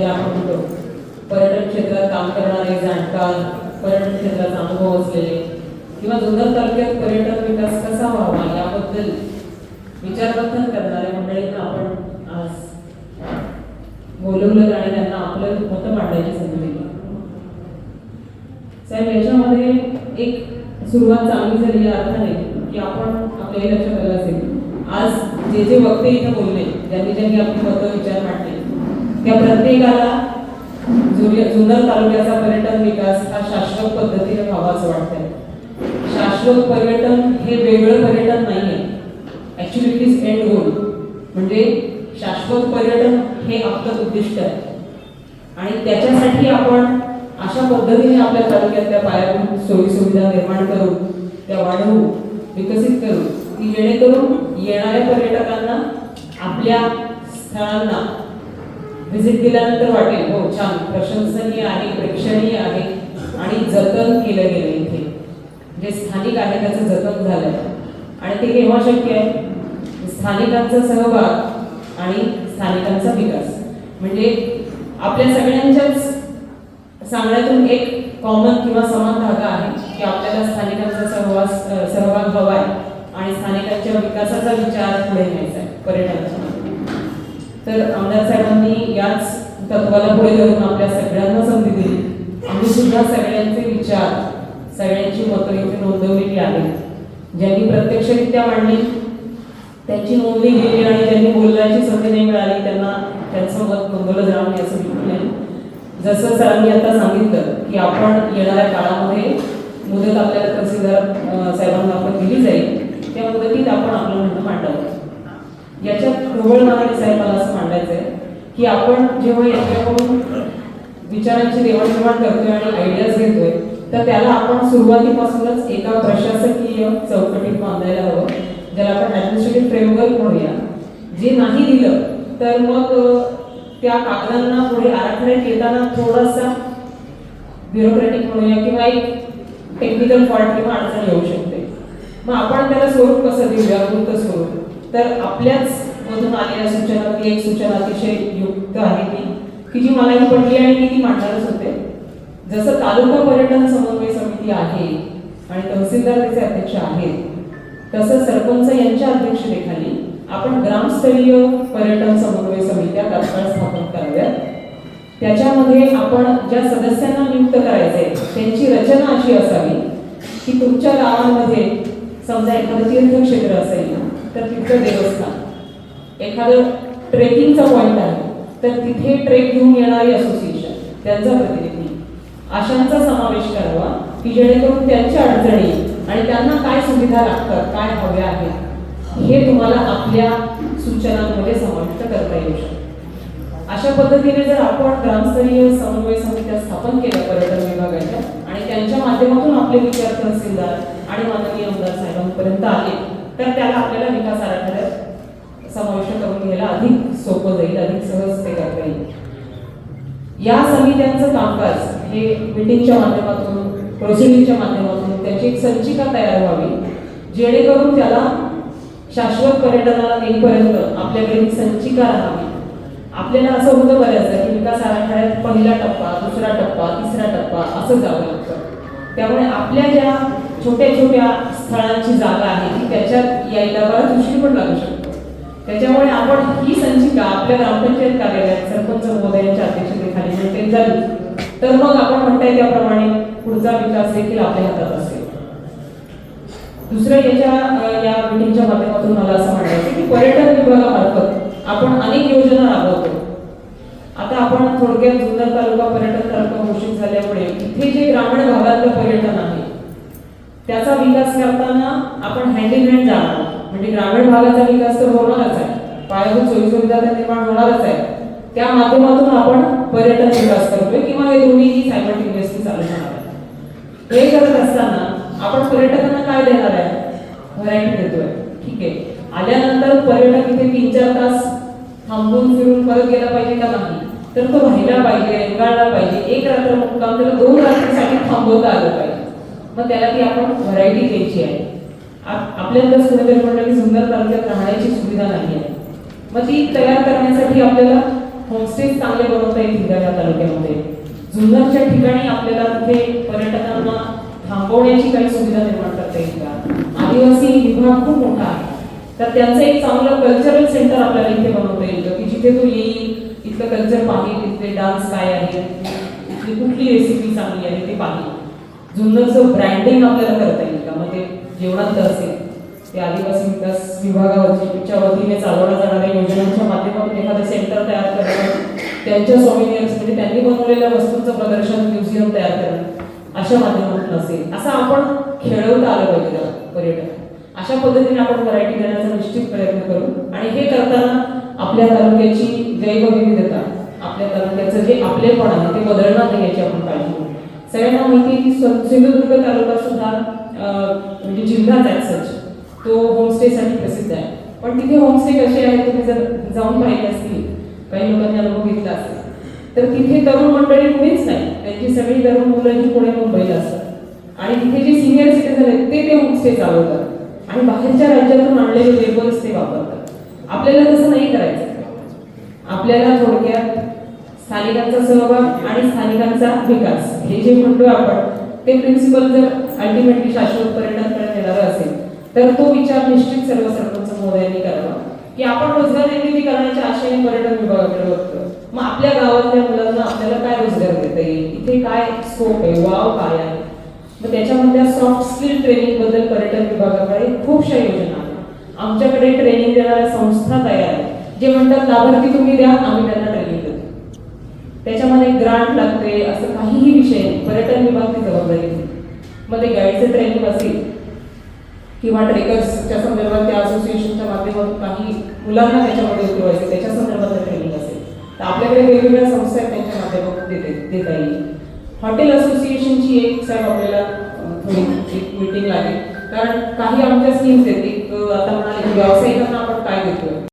ज्याला आपण म्हणतो पर्यटन क्षेत्रात काम करणारे जाणकार पर्यटन क्षेत्राचा अनुभव असलेले किंवा जुन्नर तालुक्यात पर्यटन विकास कसा व्हावा याबद्दल विचारमंथन करणाऱ्या मंडळींना आपण आज बोलवलं आणि त्यांना आपलं मतं मांडायची संधी दिली. साहेब याच्यामध्ये एक सुरुवात चांगली झाली या अर्थाने की आपण आपल्याही लक्षात आलं असेल. आज जे जे वक्ते इथं बोलले ज्यांनी ज्यांनी आपली मतं विचार मांडले त्या प्रत्येकाला जुन्या- जुन्नर तालुक्याचा पर्यटन विकास हा शाश्वत पद्धतीने व्हावाच असं वाटतंय. शाश्वत पर्यटन हे वेगळं पर्यटन नाही आहे इट इज एंड गोल म्हणजे शाश्वत पर्यटन हे आपलं उद्दिष्ट आहे. आणि त्याच्यासाठी आपण अशा पद्धतीने आपल्या तालुक्यातल्या पायाभूत सोयी सुविधा निर्माण करू त्या वाढवू विकसित करू की जेणेकरून येणाऱ्या पर्यटकांना आपल्या स्थळांना व्हिजिट दिल्यानंतर वाटेल. हो छान. प्रशंसनीय आहे प्रेक्षणीय आहे आणि जतन केलं गेलं इथे. जे स्थानिक आहे त्याचं जतन झालंय. आणि ते केव्हा शक्य आहे? स्थानिकांचा सहभाग आणि स्थानिकांचा विकास. म्हणजे आपल्या सगळ्यांच्याच सांगण्यातून एक कॉमन किंवा समान धागा आहे की आपल्याला स्थानिकांचा सहवास सहभाग हवा आहे आणि स्थानिकांच्या विकासाचा विचार पुढे न्यायचा आहे पर्यटनाचा. तर आमदार साहेबांनी याच तत्वाला पुढे जाऊन आपल्या सगळ्यांना संधी दिली. आम्ही सुद्धा सगळ्यांचे विचार सगळ्यांची मतं इथे नोंदवलेली आहेत. ज्यांनी प्रत्यक्षरित्या मांडली त्यांची नोंदणी केली आणि ज्यांनी बोलण्याची संधी नाही मिळाली त्यांना त्यांचं मत नोंदवलं जाणार नाही असं बिलकुल नाही जसं सरांनी आता सांगितलं की आपण येणाऱ्या काळामध्ये मुदत आपल्याला तहसीलदार साहेबांना आपण दिली जाईल त्या मुदतीत आपण आपलं म्हणणं मांडावं. याच्यात ढोबळ मानाने साहेब मला असं मांडायचं आहे की आपण जेव्हा यांच्याकडून विचारांची देवाणघेवाण करतोय आणि आयडियाज घेतोय तर त्याला आपण सुरुवातीपासूनच एका प्रशासकीय चौकटीत बांधायला हवं ज्याला आपण ऍडमिनिस्ट्रेटिव्ह फ्रेमवर्क म्हणूया. जे नाही दिलं तर मग त्या कागदांना पुढे आराखड्यात येताना थोडासा ब्युरोक्रॅटिक म्हणूया किंवा एक टेक्निकल फॉल्ट किंवा अडचण येऊ शकते. मग आपण त्याला स्वरूप कसं देऊया कोणतं स्वरूप? तर आपल्याच मधून आलेल्या सूचनातली एक सूचना अतिशय युक्त आहे ती की जी मलाही पडली आणि मी ती मांडणारच होते. जसं तालुका पर्यटन समन्वय समिती आहे आणि तहसीलदार त्याचे अध्यक्ष आहेत तसं सरपंच यांच्या अध्यक्षतेखाली आपण ग्रामस्तरीय पर्यटन समन्वय समित्या तात्काळ स्थापन कराव्यात. त्याच्यामध्ये आपण ज्या सदस्यांना नियुक्त करायचे त्यांची रचना अशी असावी की तुमच्या गावांमध्ये समजा एखादं तीर्थक्षेत्र असेल तर तिथलं देवस्थान. एखादं ट्रेकिंगचा पॉईंट आहे तर तिथे ट्रेक घेऊन येणारी असोसिएशन त्यांचा प्रतिनिधी. अशांचा समावेश करावा की जेणेकरून त्यांच्या अडचणी आणि त्यांना काय सुविधा लागतात काय हव्या आहेत हे तुम्हाला आपल्या सूचनांमध्ये समाविष्ट करता येऊ शकतं. अशा पद्धतीने जर आपण ग्रामस्तरीय समन्वय समित्या स्थापन केल्या पर्यटन विभागाच्या आणि त्यांच्या माध्यमातून आपले विचार तहसीलदार आणि माननीय आमदार साहेबांपर्यंत आले तर त्याला आपल्याला विकास आराखड्यात समाविष्ट करून घ्यायला अधिक सोपं जाईल अधिक सहज ते करता येईल. या समित्यांचं कामकाज हे मिटिंगच्या माध्यमातून प्रोसिडिंगच्या माध्यमातून त्याची एक संचिका तयार व्हावी जेणेकरून त्याला शाश्वत पर्यटनाला नेईपर्यंत आपल्याकडे संचिका राहावी. आपल्याला असं होतं बऱ्याचदा की विकास आराखड्यात पहिला टप्पा दुसरा टप्पा तिसरा टप्पा असं जावं लागतं. त्यामुळे आपल्या ज्या छोट्या छोट्या स्थळांची जागा आहे ती त्याच्यात यायला बराच उशीर पण लागू शकतो. त्याच्यामुळे आपण ही संचिका आपल्या ग्रामपंचायत कार्यालयात सरपंच महोदयांच्या अध्यक्षतेखाली मेंटेन झाली तर मग आपण म्हणताय त्याप्रमाणे पुढचा विकास देखील आपल्या हातात असेल. दुसरं याच्या या मिटिंगच्या माध्यमातून मला असं म्हणायचं की पर्यटन विभागामार्फत आपण अनेक योजना राबवतो. आता आपण थोडक्यात जुन्नर तालुका पर्यटन तालुका घोषित झाल्यामुळे इथे जे ग्रामीण भागातलं पर्यटन त्याचा विकास करताना आपण हँड इन हँड जाणार म्हणजे ग्रामीण भागाचा विकास तर होणारच आहे. पायाभूत सोयीसुविधा तर निर्माण होणारच आहे. त्या माध्यमातून आपण पर्यटन विकास करतोय किंवा हे दोन्ही सायमल्टेनियसली चालू होणार आहे हे करत असताना आपण पर्यटकांना काय देणार आहे? व्हरायटी देतोय. ठीक आहे. आल्यानंतर पर्यटक इथे तीन चार तास थांबून फिरून परत गेला पाहिजे का नाही? तर तो राहिला पाहिजे रेंगाळला पाहिजे. एक रात्र मुक्काम त्याला दोन रात्रीसाठी थांबवता आलं पाहिजे. मग त्याला ती आपण व्हरायटी द्यायची आहे. आप- आपल्याला कुठेतरी म्हणलं की सुंदर तालुक्यात राहण्याची सुविधा नाही आहे. मग ती तयार करण्यासाठी आपल्याला होमस्टे चांगले बनवता येतील का या तालुक्यामध्ये. जुन्नरच्या ठिकाणी आपल्याला तिथे पर्यटकांना थांबवण्याची काही सुविधा निर्माण करता येईल का? आदिवासी विभाग खूप मोठा आहे. तर त्यांचं एक चांगलं कल्चरल सेंटर आपल्याला इथे बनवता येईल की? जिथे तो येईल इथलं कल्चर पाहिजे इथले डान्स काय आहे इथली कुठली रेसिपी चांगली आहे ते पाहिजे जुन्नरचं ब्रँडिंग आपल्याला करता येईल का? मग ते जेवणात असेल ते आदिवासी विकास विभागावरच्या वतीने चालवल्या जाणाऱ्या योजनांच्या माध्यमातून एखादं सेंटर तयार करणं त्यांच्या सॉमिनियर्स म्हणजे त्यांनी बनवलेल्या वस्तूंचं प्रदर्शन म्युझियम तयार करणं अशा माध्यमातून असेल. असं आपण खेळवता आलं पाहिजे त्याला पर्यटक. अशा पद्धतीने आपण व्हरायटी देण्याचा निश्चित प्रयत्न करू. आणि हे करताना आपल्या तालुक्याची जैवविविधता आपल्या तालुक्याचं जे आपलेपण आहे ते बदलणार नाही याची आपण काळजी सगळ्यांना माहिती आहे की स- सिंधुदुर्ग तालुका सुद्धा म्हणजे जिल्हाच आहे सच तो होमस्टेसाठी प्रसिद्ध आहे. पण तिथे होमस्टे कसे आहेत तुम्ही जर जाऊन पाहिले असतील काही लोकांनी अनुभव घेतला असेल तर तिथे तरुण मंडळी कुणीच नाही. त्यांची सगळी तरुण मुलं ही पुणे मुंबईला असतात. आणि तिथे जे सिनियर सिटीजन आहेत ते ते होमस्टे चालवतात. आणि बाहेरच्या राज्यातून आणलेले लेबर्स ते वापरतात. आपल्याला तसं नाही करायचं. आपल्याला थोडक्यात स्थानिकांचा सहभाग आणि स्थानिकांचा विकास. हे जे म्हणतो आपण ते प्रिन्सिपल जर अल्टिमेटली शाश्वत पर्यटनकडे नेणारं असेल तर तो विचार निश्चित सर्व सरपंच महोदयांनी करावा. की आपण रोजगार निर्मिती करण्याच्या आशेने पर्यटन विभागाकडे बघतो मग आपल्या गावातल्या मुलांना आपल्याला काय रोजगार देता येईल? इथे काय स्कोप आहे? वाव काय आहे? मग त्याच्यामधल्या सॉफ्ट स्किल ट्रेनिंगबद्दल पर्यटन विभागाकडे खूपशा योजना आहेत. आमच्याकडे ट्रेनिंग देणाऱ्या संस्था तयार आहेत. जे म्हणतात लाभार्थी तुम्ही द्या आम्ही त्यांना त्याच्यामध्ये ग्रांट लागते असं काहीही विषय नाही. पर्यटन विभागची जबाबदारी. मग ते गाईडचं ट्रेनिंग असेल किंवा ट्रेकर्सच्या संदर्भात त्या असोसिएशनच्या माध्यमातून काही मुलांना त्याच्यामध्ये उतरवायचे त्याच्या संदर्भात ट्रेनिंग असेल. तर आपल्याकडे वेगवेगळ्या संस्था आहेत त्यांच्या माध्यमातून देते देता येईल. हॉटेल असोसिएशनची एक साहेब आपल्याला थोडी एक मीटिंग लागेल. कारण काही आमच्या स्कीम्स आहेत एक आता म्हणाले व्यावसायिकांना आपण काय देतोय?